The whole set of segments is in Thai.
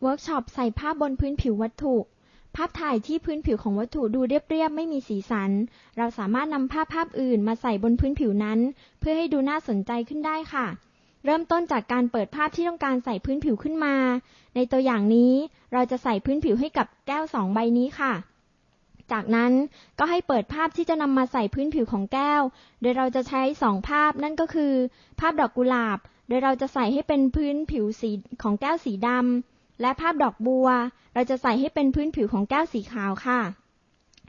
เวิร์กช็อปใส่ภาพบนพื้นผิววัตถุ ภาพถ่ายที่พื้นผิวของวัตถุดูเรียบๆ ไม่มีสีสัน เราสามารถนำภาพภาพอื่นมาใส่บนพื้นผิวนั้น เพื่อให้ดูน่าสนใจขึ้นได้ค่ะ เริ่มต้นจากการเปิดภาพที่ต้องการใส่พื้นผิวขึ้นมา ในตัวอย่างนี้เราจะใส่พื้นผิวให้กับแก้วสองใบนี้ค่ะ จากนั้นก็ให้เปิดภาพที่จะนำมาใส่พื้นผิวของแก้ว โดยเราจะใช้สองภาพนั่นก็คือ ภาพดอกกุหลาบ โดยเราจะใส่ให้เป็นพื้นผิวสีของแก้วสีดำ และภาพดอกบัว เราจะใส่ให้เป็นพื้นผิวของแก้วสีขาวค่ะ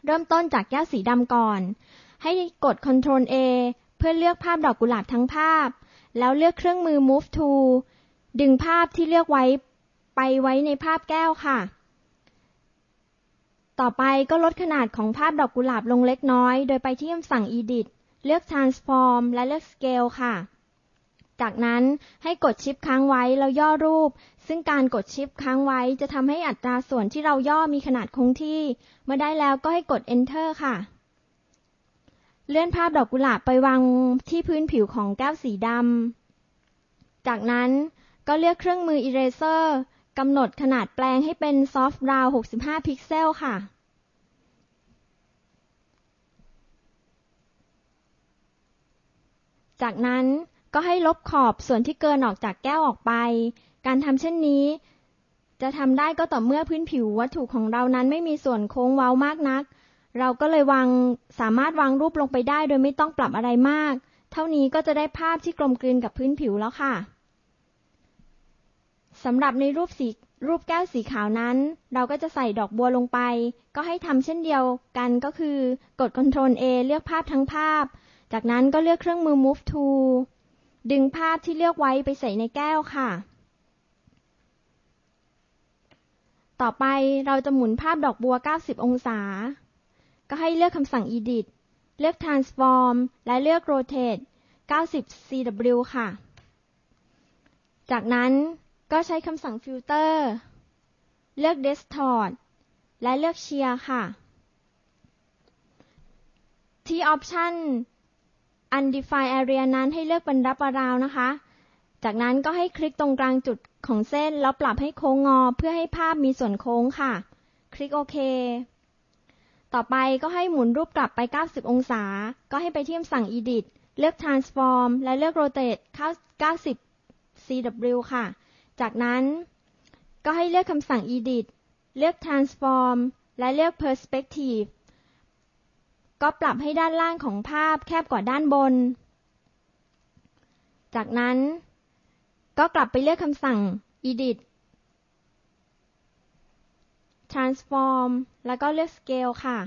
เริ่มต้นจากแก้วสีดำก่อน ให้กด Ctrl A เพื่อเลือกภาพดอกกุหลาบทั้งภาพ แล้วเลือกเครื่องมือ Move to ดึงภาพที่เลือกไว้ไปไว้ในภาพแก้วค่ะ ต่อไปก็ลดขนาดของภาพดอกกุหลาบลงเล็กน้อย โดยไปที่คำสั่ง Edit เลือก Transform และเลือก Scale ค่ะ จากนั้นให้กดชิปค้างไว้แล้วย่อรูป ซึ่งการกดชิปค้างไว้จะทำให้อัตราส่วนที่เราย่อมีขนาดคงที่ เมื่อได้แล้วก็ให้กด Enter ค่ะ เลื่อนภาพดอกกุหลาบไปวางที่พื้นผิวของแก้วสีดำ จากนั้นก็เลือกเครื่องมือ Eraser กำหนดขนาดแปลงให้เป็น Soft Round 65 พิกเซลค่ะจากนั้น ก็ให้ลบขอบส่วนที่เกินออกจากแก้วออกไป การทำเช่นนี้ จะทำได้ก็ต่อเมื่อพื้นผิววัตถุของเรานั้นไม่มีส่วนโค้งเว้ามากนัก เราก็เลยวางสามารถวางรูปลงไปได้โดยไม่ต้องปรับอะไรมาก เท่านี้ก็จะได้ภาพที่กลมกลืนกับพื้นผิวแล้วค่ะสำหรับในรูปสีรูปแก้วสีขาวนั้น เราก็จะใส่ดอกบัวลงไป ก็ให้ทำเช่นเดียวกันก็คือ กด Ctrl A เลือกภาพทั้งภาพ จากนั้นก็เลือกเครื่องมือ Move to ดึงภาพที่เลือกไว้ไปใส่ในแก้วค่ะ ต่อไปเราจะหมุนภาพดอกบัว 90 องศา ก็ให้เลือกคำสั่ง Edit เลือก Transform และเลือก Rotate 90 cw ค่ะ จากนั้นก็ใช้คำสั่ง Filter เลือก Distort และเลือก Shear ค่ะ ที่ Option Undefined Area นั้นให้เลือกเป็นรับราวนะคะ จากนั้นก็ให้คลิกตรงกลางจุดของเส้น แล้วปรับให้โค้งงอเพื่อให้ภาพมีส่วนโค้งค่ะ คลิกโอเค ต่อไปก็ให้หมุนรูปกลับไป 90 องศา ก็ให้ไปที่คำสั่ง Edit เลือก Transform และเลือก Rotate 90 cw ค่ะ จากนั้นก็ให้เลือกคำสั่ง Edit เลือก Transform และเลือก Perspective ก็ปรับให้ด้านล่างของภาพแคบกว่าด้านบน จากนั้น ก็กลับไปเลือกคำสั่ง Edit Transform แล้วก็เลือก Scale ค่ะ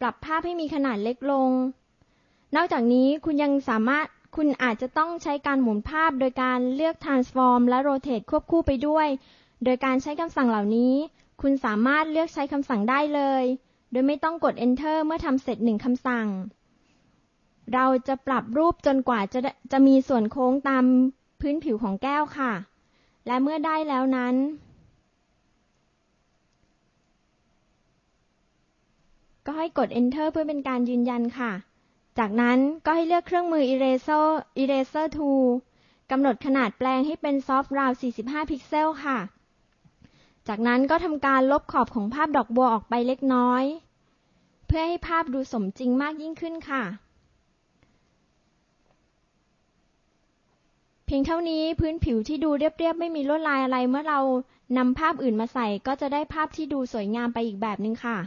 ปรับภาพให้มีขนาดเล็กลง นอกจากนี้คุณยังสามารถคุณอาจจะต้องใช้การหมุนภาพโดยการเลือก Transform และ Rotate ควบคู่ไปด้วย โดยการใช้คำสั่งเหล่านี้ คุณสามารถเลือกใช้คำสั่งได้เลย โดยไม่ต้องกด Enter เมื่อทำเสร็จหนึ่งคำสั่ง เราจะปรับรูปจนกว่าจะจะมีส่วนโค้งตามพื้นผิวของแก้วค่ะ และเมื่อได้แล้วนั้น ก็ให้กด Enter เพื่อเป็นการยืนยันค่ะ จากนั้นก็ให้เลือกเครื่องมือ Eraser Eraser Tool กำหนดขนาดแปลงให้เป็น Soft Round 45 พิกเซลค่ะ จากนั้นก็ทำการลบขอบของภาพดอกบัวออกไปเล็กน้อย เพื่อให้ภาพดูสมจริงมากยิ่งขึ้นค่ะ เพียงเท่านี้พื้นผิวที่ดูเรียบๆ ไม่มีลวดลายอะไรเมื่อเรานำภาพอื่นมาใส่ก็จะได้ภาพที่ดูสวยงามไปอีกแบบหนึ่งค่ะ